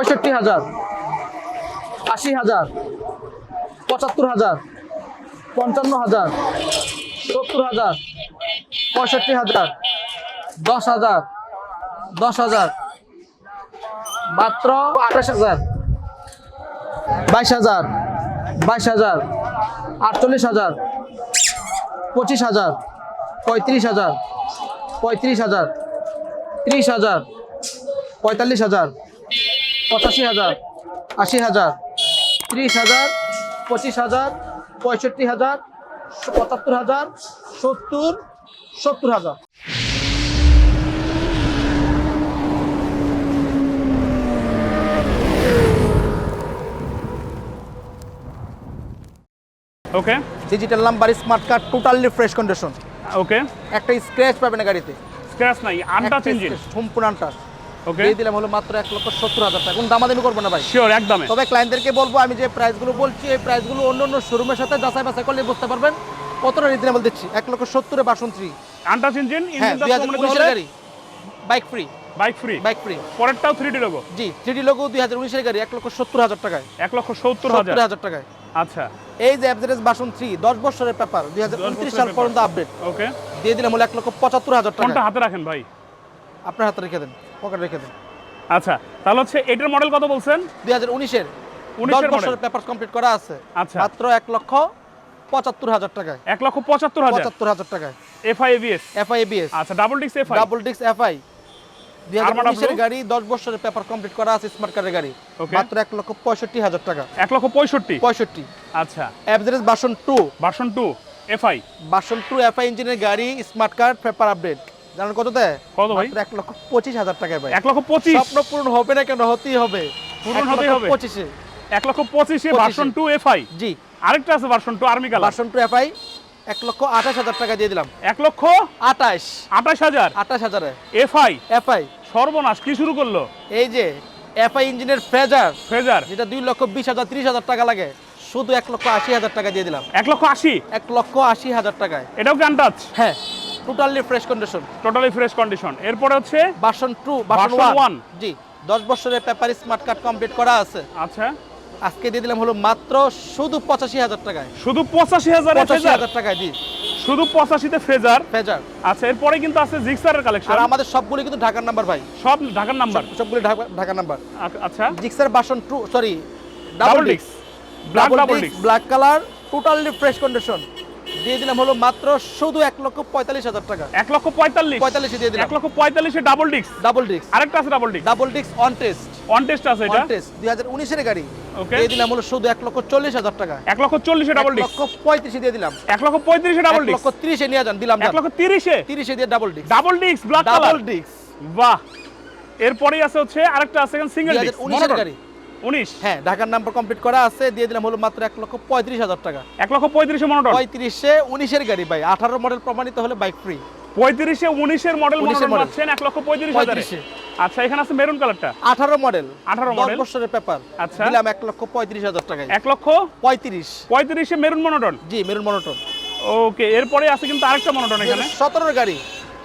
পঁয়ষট্টি হাজার, আশি হাজার, পঁচাত্তর হাজার, পঞ্চান্ন হাজার, সত্তর হাজার, পঁয়ষট্টি হাজার, দশ হাজার দশ হাজার, মাত্র আঠাশ হাজার, বাইশ হাজার বাইশ হাজার, আটচল্লিশ হাজার, পঁচিশ হাজার, পঁয়ত্রিশ হাজার পঁয়ত্রিশ হাজার, ত্রিশ হাজার, পঁয়তাল্লিশ হাজার পঁচাশি হাজার আশি হাজার ত্রিশ হাজার পঁচিশ হাজার পঁয়ষট্টি হাজার পঁচাত্তর হাজার সত্তর সত্তর হাজার। Okay digital number smart card totally fresh condition okay একটা স্ক্র্যাচ পাবে না গাড়িতে। স্ক্র্যাচ নাই আনটাচ ইঞ্জিন সম্পূর্ণ আনটাচ দিয়ে দিলাম হলো মাত্র এক লক্ষ সত্তর হাজার টাকা। কোন দামাদামি করব না ভাই। শিওর একদমে। তবে ক্লায়েন্টদেরকে বলব আমি যে প্রাইসগুলো বলছি এই প্রাইসগুলো অন্য অন্য শোরুমের সাথে যাচাই বাছাই করলে বুঝতে পারবেন। কতটা রিজনেবল দিচ্ছি? এক লক্ষ সত্তরে বাসন থ্রি আনটাচ ইঞ্জিন গাড়ি। Bike free bike free bike free পরেরটাও three D logo G three logo দুই হাজার উনিশের গাড়ি এক লক্ষ সত্তর হাজার টাকায়। এক লক্ষ সত্তর হাজার? টাকায়। আচ্ছা। এই যে অ্যাভারেজ বাসন থ্রি দশ বছরের পেপার দুই হাজার উনত্রিশ সাল পর্যন্ত আপডেট ওকে দিয়ে দিলাম হলো এক লক্ষ পঁচাত্তর হাজার টাকা হাতে রাখেন ভাই? আপনার হাতে রেখে দেন। পকেটে রেখে দেন। আচ্ছা তাহলে হচ্ছে এটার মডেল কত বলছেন? দুই হাজার উনিশের। 19 বছরের পেপার কমপ্লিট করা আছে। আচ্ছা। মাত্র এক লক্ষ পঁচাত্তর হাজার টাকায়। এক লক্ষ পঁচাত্তর হাজার? পঁচাত্তর হাজার টাকায়। আচ্ছা ডাবল ডিক্স এফআই ডাবল ডিস্ক এফআই দুই হাজার উনিশের গাড়ি দশ বছরের পেপার কমপ্লিট করা আছে স্মার্ট গাড়ি. মাত্র এক লক্ষ পঁয়ষট্টি হাজার টাকা। এক লক্ষ পঁয়ষট্টি? পঁয়ষট্টি। আচ্ছা। Average version two two FI version two FI ইঞ্জিনের গাড়ি স্মার্ট কার্ড পেপার আপডেট জানেন কত দেয় কত ভাই? এক লক্ষ পঁচিশ হাজার টাকায় ভাই। এক লক্ষ পঁচিশ? স্বপ্ন পূরণ হবে না কেন? হতেই হবে। পূরণ হতেই হবে। পঁচিশে। এক লক্ষ পঁচিশে 25 ভার্সন টু এফআই জি। আরেকটা আছে version two army colour version two FI এক লক্ষ আঠাশ হাজার টাকা দিয়ে দিলাম। এক লক্ষ আঠাশ। আঠাশ হাজার। আঠাশ হাজারে। এফআই এফআই সর্বনাশ কি শুরু করল? এই যে এফআই ইঞ্জিনের ফ্রেজার ফ্রেজার যেটা দুই লক্ষ বিশ হাজার ত্রিশ হাজার টাকা লাগে। শুধু এক লক্ষ আশি হাজার টাকা দিয়ে দিলাম। এক লক্ষ আশি? এক লক্ষ আশি হাজার টাকায়। এটাও কি আনটাচ হ্যাঁ। Totally fresh condition totally fresh condition এরপরে হচ্ছে? বাসন টু বাসন ওয়ান জি দশ বছরের পেপার স্মার্ট কার্ড কমপ্লিট করা আছে। আচ্ছা। আজকে দিয়ে দিলাম হলো মাত্র শুধু পঁচাশি হাজার টাকায়। শুধু পঁচাশি হাজার পঁচাশি হাজার টাকায় জি। শুধু পঁচাশিতে ফ্রেজার ফেজার। আচ্ছা এরপরে কিন্তু আছে জিক্সারের কালেকশন আর আমাদের সবগুলি কিন্তু ঢাকার নাম্বার ভাই। সব ঢাকার নাম্বার সবগুলি ঢাকা ঢাকা নাম্বার আচ্ছা জিক্সার বাসন টু সরি ডাবল ডিক্স ব্ল্যাক ডাবল ডিক্স black colour totally fresh condition দিয়ে দিলাম হলো মাত্র শুধু এক লক্ষ পঁয়তাল্লিশ হাজার টাকা। এক লক্ষ পঁয়তাল্লিশ। পঁয়তাল্লিশে দিয়ে দিলাম। এক লক্ষ পঁয়তাল্লিশে ডাবল ডিক্স ডাবল ডিক্স আরেকটা আছে ডাবল ডিক্স ডাবল ডিক্স অন টেস্ট অন টেস্ট আছে অন এটা টেস্ট দুই হাজার উনিশের গাড়ি। দিয়ে দিলাম হলো শুধু এক লক্ষ চল্লিশ হাজার টাকা। এক লক্ষ চল্লিশে ডাবল ডিক্স লক্ষ পঁয়ত্রিশে দিয়ে দিলাম। এক লক্ষ পঁয়ত্রিশে ডাবল ডিক্স লক্ষ ত্রিশে নিয়ে যান দিলাম এক লক্ষ তিরিশে? তিরিশে দিয়ে ডাবল ডিক্স ডাবল ডিক্স ব্ল্যাক ডাবল ডিক্স বাহ। এরপরেই আছে হচ্ছে আরেকটা আছে সিঙ্গেল উনিশের গাড়ি। উনিশ? হ্যাঁ ঢাকার নাম্বার কমপ্লিট করা আছে দিয়ে দিলাম হলো মাত্র এক লক্ষ পঁয়ত্রিশ হাজার টাকা। এক লক্ষ পঁয়ত্রিশে মনোটন পঁয়ত্রিশে উনিশের গাড়ি ভাই আঠারো মডেল প্রমাণিত হলে বাইক ফ্রি পঁয়ত্রিশে উনিশের মডেল 19 এর মনোটন পাচ্ছেন এক লক্ষ পঁয়ত্রিশ হাজারে। আচ্ছা এখানে আছে মেরুন কালারটা আঠারো মডেল 18 দশ model। বছরের পেপার আচ্ছা। দিলাম এক লক্ষ পঁয়ত্রিশ হাজার টাকায়। এক লক্ষ পঁয়ত্রিশ। পঁয়ত্রিশে মেরুন মনোটন জি মেরুন মনোটন ওকে এরপরে আছে কিন্তু আরেকটা মনোটন এখানে। সতেরোর গাড়ি।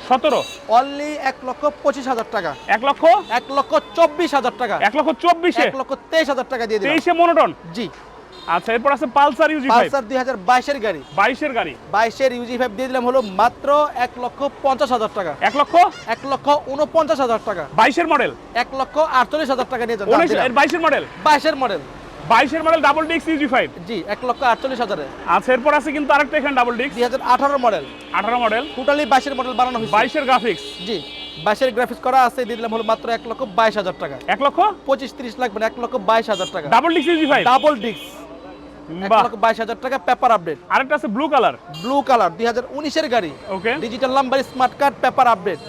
সতেরো। অনলি এক লক্ষ পঁচিশ হাজার টাকা। এক লক্ষ? এক লক্ষ চব্বিশ হাজার টাকা। এক লক্ষ চব্বিশে? এক লক্ষ তেইশ হাজার টাকা দিয়ে তেইশে মনোটন? জি। আচ্ছা এরপর আছে পালসার ইউজি পালসার দুই হাজার বাইশের গাড়ি। বাইশের গাড়ি। বাইশের ইউজি ফাইভ দিয়ে দিলাম হলো মাত্র এক লক্ষ পঞ্চাশ হাজার টাকা। এক লক্ষ? এক লক্ষ উনপঞ্চাশ হাজার টাকা। বাইশের মডেল? এক লক্ষ আটচল্লিশ হাজার টাকা নিয়ে যান। বাইশের মডেল? বাইশের মডেল। বাইশের মডেল ডাবল ডিক্স ইউজি ফাইভ জি এক লক্ষ আটচল্লিশ হাজারে। আচ্ছা এরপর আছে কিন্তু আরেকটা এখানে ডাবল ডিক্স দুই হাজার আঠারো মডেল আঠারো মডেল টোটালি বাইশের মডেল বানানো হয়েছে। বাইশের গ্রাফিক্স জি বাইশের গ্রাফিক্স করা আছে দিয়ে দিলাম হলো মাত্র এক লক্ষ বাইশ হাজার টাকা। এক লক্ষ? পঁচিশ ত্রিশ লাগবে না এক লক্ষ বাইশ হাজার টাকা। ডাবল ডিক্স ইউজি ফাইভ ডাবল লক্ষ বাইশ হাজার টাকা পেপার আপডেট আরেকটা আছে ব্লু কালার ব্লু কালার দুই হাজার উনিশের গাড়ি। Okay digital number smart card paper update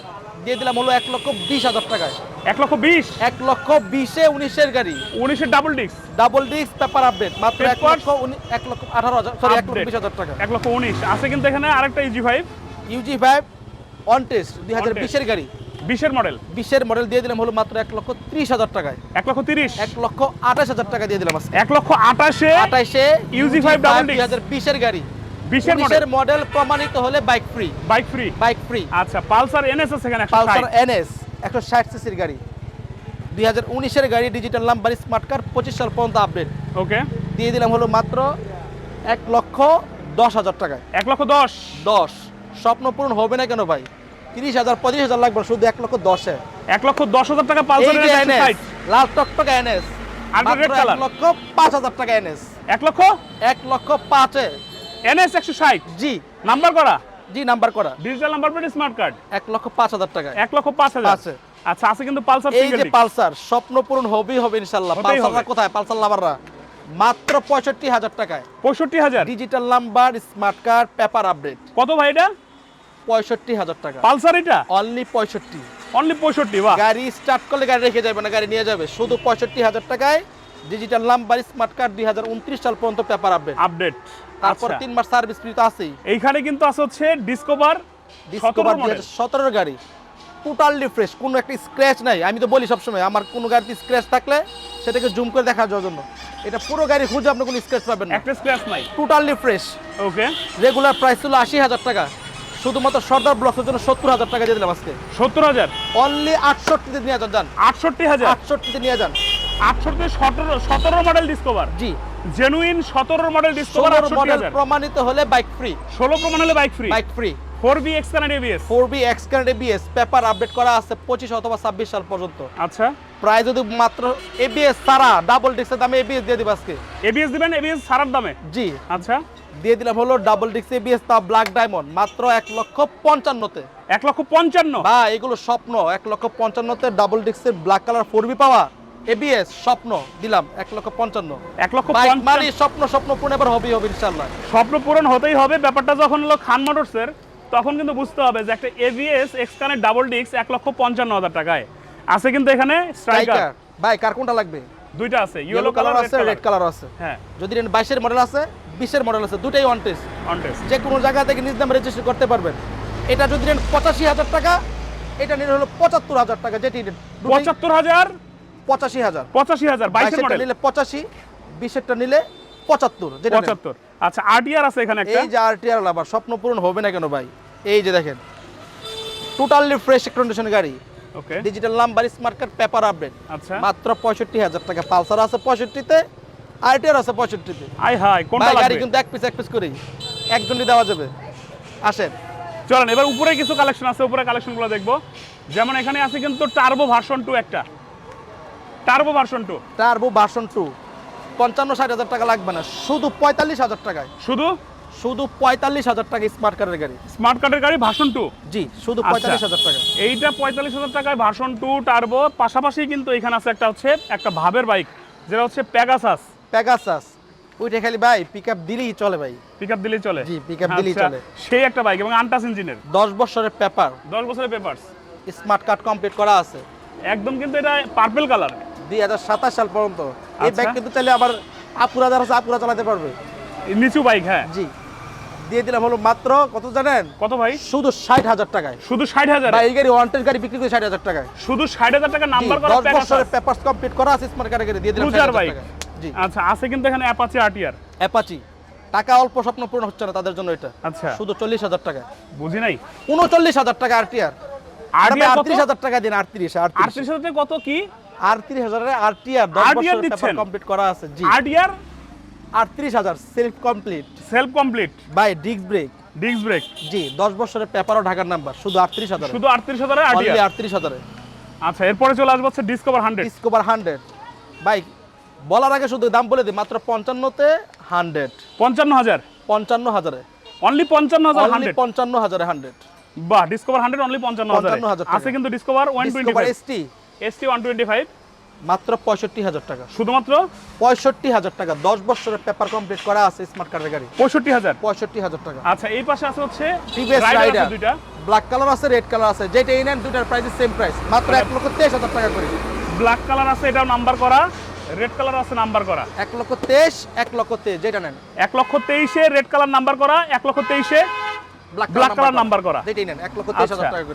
দিয়ে দিলাম হলো এক লক্ষ বিশ হাজার টাকায়। এক লক্ষ বিশ। এক লক্ষ বিশে উনিশের গাড়ি। উনিশের ডাবল ডিক্স ডাবল ডিস্ক পেপার আপডেট মাত্র এক লক্ষ এক লক্ষ আঠারো হাজার সরি এক লক্ষ বিশ হাজার টাকা। এক লক্ষ উনিশ। আছে কিন্তু এখানে আরেকটা UG five UG five on test দুই হাজার বিশের গাড়ি। বিশের মডেল বিশের মডেল দিয়ে দিলাম হলো মাত্র এক লক্ষ ত্রিশ হাজার টাকায়। এক লক্ষ তিরিশ। এক লক্ষ আঠাশ হাজার টাকা দিয়ে দিলাম এক লক্ষ আঠাইশে UG five double disc। দুই হাজার বিশের গাড়ি। বিশের মডেল মডেল প্রমাণিত হলে bike free bike free bike free আচ্ছা পালসার এনএস আছে এখানে পালসার। এনএস একশো ষাট সিসির গাড়ি। দুই হাজার উনিশের গাড়ি ডিজিটাল নাম্বার স্মার্ট কার্ড পঁচিশ সাল পর্যন্ত আপডেট। ওকে। দিয়ে দিলাম হলো মাত্র এক লক্ষ দশ হাজার টাকায়। এক লক্ষ দশ? দশ। স্বপ্ন পূরণ হবে না কেন ভাই? তিরিশ হাজার পঁচিশ হাজার লাগবে শুধু এক লক্ষ দশে। এক লক্ষ দশ হাজার টাকা পালসার যে NS, লাল টকটকা এনএস। এক লক্ষ পাঁচ হাজার টাকা এনএস। এক লক্ষ? এক লক্ষ পাঁচে। এনএস একশো ষাট? জি। নাম্বার করা? জি নাম্বার করা। Digital number plate smart card এক লক্ষ পাঁচ হাজার টাকা এক লক্ষ পাঁচ হাজার। পাঁচে। আচ্ছা আছে কিন্তু পালসার এই যে পালসার স্বপ্ন পূরণ হবেই হবে ইনশাল্লাহ। হবে। কোথায়? পালসার লাভাররা। মাত্র পঁয়ষট্টি হাজার টাকায়। পঁয়ষট্টি হাজার? Digital number smart card paper update কত ভাই এটা? পঁয়ষট্টি হাজার টাকা। পালসার এটা? অনলি পঁয়ষট্টি। অনলি পঁয়ষট্টি গাড়ি স্টার্ট করলে গাড়ি রেখে যাবে না গাড়ি নিয়ে যাবে। শুধু পঁয়ষট্টি হাজার টাকায় ডিজিটাল নাম্বার স্মার্ট কার্ড দুই হাজার উনত্রিশ সাল পর্যন্ত পেপার আপডেট আপডেট তারপর তিন মাস সার্ভিস ফ্রি তো আছেই। এইখানে কিন্তু আছে হচ্ছে ডিসকভার ডিসকভার সতেরোর গাড়ি। টোটালি ফ্রেশ কোনো একটা স্ক্র্যাচ নাই। আমি তো বলি সবসময় আমার কোনো গাড়িতে স্ক্র্যাচ থাকলে সেটাকে জুম করে দেখা যাওয়ার জন্য। এটা পুরো গাড়ি খুঁজে আপনি কোনো স্ক্র্যাচ পাবেন না। একটা স্ক্র্যাচ নাই। Totally fresh okay regular price ছিল আশি হাজার টাকা। শুধুমাত্র সর্দার ব্লকের জন্য সত্তর হাজার টাকা দিয়ে দিলাম আজকে। সত্তর হাজার? অনলি আটষট্টিতে নিয়ে যান যান। আটষট্টি হাজার? আটষট্টিতে নিয়ে যান। আটষট্টি সতেরো সতেরো মডেল ডিসকভার জি। জেনুইন সতেরো মডেল ডিসকভার মডেল প্রমাণিত হলে বাইক ফ্রি ষোলো প্রমাণ হলে bike free bike free four B X connect ABS four B X card ABS paper update করা আছে পঁচিশ অথবা ছাব্বিশ সাল পর্যন্ত। আচ্ছা। প্রায় যদি মাত্র এবিএস সারা ডাবল ডিস্কের দামে এবিএস দিয়ে দিব আজকে। এবিএস দিবেন এবিএস সারার দামে? জি। আচ্ছা। দিয়ে দিলাম হলো ডাবল ডিস্ক এবিএস তা ব্ল্যাক ডায়মন্ড মাত্র এক লক্ষ পঞ্চান্নতে। এক লক্ষ পঞ্চান্ন। বা এগুলো স্বপ্ন। এক লক্ষ পঞ্চান্নতে ডাবল ডিস্কের ব্ল্যাক কালার ফোর বি পাওয়া। এবিএস স্বপ্ন দিলাম এক লক্ষ পঞ্চান্ন। এক লক্ষ মানে স্বপ্ন স্বপ্ন পূর্ণ এবার হবেই হবে ইনশাল্লাহ স্বপ্ন পূরণ হতেই হবে। ব্যাপারটা যখন হলো খান মোটরসের তখন কিন্তু বুঝতে হবে যে একটা এভিএস এক্সকানের ডাবল ডিস্ক এক লক্ষ পঞ্চান্ন হাজার টাকায়। আছে কিন্তু এখানে স্ট্রাইকার বাইক আর কোনটা লাগবে? দুইটা আছে ইয়েলো কালার আছে রেড কালার আছে। হ্যাঁ। যদি নেন বাইশের মডেল আছে বিশের মডেল আছে দুটাই ওয়ান টেস্ট অন টেস্ট যে কোনো জায়গা থেকে নিজ নামে রেজিস্ট্রি করতে পারবেন। এটা যদি নেন পঁচাশি হাজার টাকা এটা নিলে হলো পঁচাত্তর হাজার টাকা যেটি পঁচাত্তর হাজার পঁচাশি হাজার। পঁচাশি হাজার বাইশের বাইশেরটা মডেল নিলে পঁচাশি বিশেরটা নিলে পঁচাত্তর যেটা পঁচাত্তর। আচ্ছা আরটিআর আছে এখানে একটা? এই যে আরটিআর আবার স্বপ্ন পূরণ হবে না কেন ভাই? এই যে দেখেন টোটালি ফ্রেশ কন্ডিশন গাড়ি। Okay. Digital number smart card paper update আচ্ছা। মাত্র পঁয়ষট্টি হাজার টাকা। পালসার আছে পঁয়ষট্টিতে আরটিআর আছে পঁয়ষট্টিতে। আই হাই কোনটা গাড়ি কিন্তু এক পিস এক পিস করেই। একজনই দেওয়া যাবে। আসেন। চলেন এবার উপরে কিছু কালেকশন আছে উপরে কালেকশনগুলো দেখব। যেমন এখানে আছে কিন্তু টার্বো ভার্সন টু একটা। Turbo version two turbo version two পঞ্চান্ন ষাট হাজার টাকা লাগবে না। শুধু পঁয়তাল্লিশ হাজার টাকায়। শুধু? শুধু পঁয়তাল্লিশ হাজার টাকা স্মার্ট কার্ডের গাড়ি। স্মার্ট কার্ডের গাড়ি ভার্সন টু জি শুধু আচ্ছা। পঁয়তাল্লিশ হাজার টাকা। এইটা পঁয়তাল্লিশ হাজার টাকায় ভার্সন টু টার্বো পাশাপাশি কিন্তু এখানে আছে একটা হচ্ছে একটা ভাবের বাইক যেটা হচ্ছে প্যাগাসাস প্যাগাসাস ওইটা খালি ভাই পিক আপ দিলেই চলে ভাই। পিক আপ দিলেই চলে? জি, pick up দিলেই আচ্ছা, চলে। সেই একটা বাইক এবং আনটাস ইঞ্জিনের দশ বছরের পেপার দশ বছরের পেপারস স্মার্ট কার্ড কমপ্লিট করা আছে। একদম কিন্তু এটা পার্পেল কালার দুই হাজার সাতাশ সাল পর্যন্ত। এই আচ্ছা। ব্যাগ কিন্তু চাইলে আবার আপুরা যারা আছে আপুরা চালাতে পারবে। নিচু বাইক হ্যাঁ। জি। দিয়ে দিলাম হলো মাত্র কত জানেন? কত ভাই? শুধু ষাট হাজার টাকায়। শুধু ষাট হাজার? এই গাড়ি ওয়ান্টেড গাড়ি বিক্রি করে ষাট হাজার টাকায়। শুধু ষাট হাজার টাকা নাম্বার করা দশ বছরের পেপারস কমপ্লিট করা আছে স্মার্ট গাড়ি দিয়ে দিলাম ক্রুজার 60,000 বাইক টাকায়। জি। আচ্ছা আছে কিন্তু এখানে অ্যাপাচি আরটিআর অ্যাপাচি টাকা অল্প স্বপ্ন পূরণ হচ্ছে না তাদের জন্য এটা। আচ্ছা। শুধু চল্লিশ হাজার টাকা বুঝি নাই? উনচল্লিশ হাজার টাকা আরটিআর আটত্রিশ হাজার টাকা দিন আটত্রিশ আটত্রিশ। আটত্রিশ হাজার কত কি? আটত্রিশ হাজারের আরটিআর দশ RTR বছরের পেপার? কমপ্লিট করা আছে জি। আরটিআর আটত্রিশ হাজার self complete self complete by disc brake disc brake জি দশ বছরের পেপারও ঢাকার নাম্বার শুধু আটত্রিশ হাজার। শুধু আটত্রিশ হাজারে অনলি আরটিআর আটত্রিশ হাজারে। আচ্ছা এরপরে চলে আসবে হচ্ছে Discover hundred Discover hundred bike বলার আগে শুধু দাম বলে দিই মাত্র পঞ্চান্নতে হান্ড্রেড পঞ্চান্ন হাজার? পঞ্চান্ন হাজারে। অনলি পঞ্চান্ন হাজার হান্ড্রেড পঞ্চান্ন হাজারে হান্ড্রেড বাহ ডিসকভার হান্ড্রেড অনলি পঞ্চান্ন হাজার। 55,000 আছে কিন্তু Discover one Discover ST ST one twenty five মাত্র পঁয়ষট্টি হাজার টাকা। শুধুমাত্র? পঁয়ষট্টি হাজার টাকা। দশ বছরের পেপার কমপ্লিট করা আছে স্মার্ট কার্ডের গাড়ি। পঁয়ষট্টি হাজার? পঁয়ষট্টি হাজার টাকা। আচ্ছা এই পাশে আছে হচ্ছে টিভিএস রাইডার দুইটা। ব্ল্যাক কালার আছে রেড কালার আছে। যেটা এই নেন দুটার প্রাইস সেম প্রাইস মাত্র এক লক্ষ তেইশ হাজার টাকা করে। ব্ল্যাক কালার আছে এটাও নাম্বার করা। রেড কালার আছে নাম্বার করা। এক লক্ষ তেইশ এক লক্ষ তেইশ যেটা নেন। এক লক্ষ তেইশে রেড কালার নাম্বার করা এক লক্ষ তেইশে ব্ল্যাক color number করা। যেটাই নেন এক লক্ষ তেইশ হাজার আচ্ছা। টাকা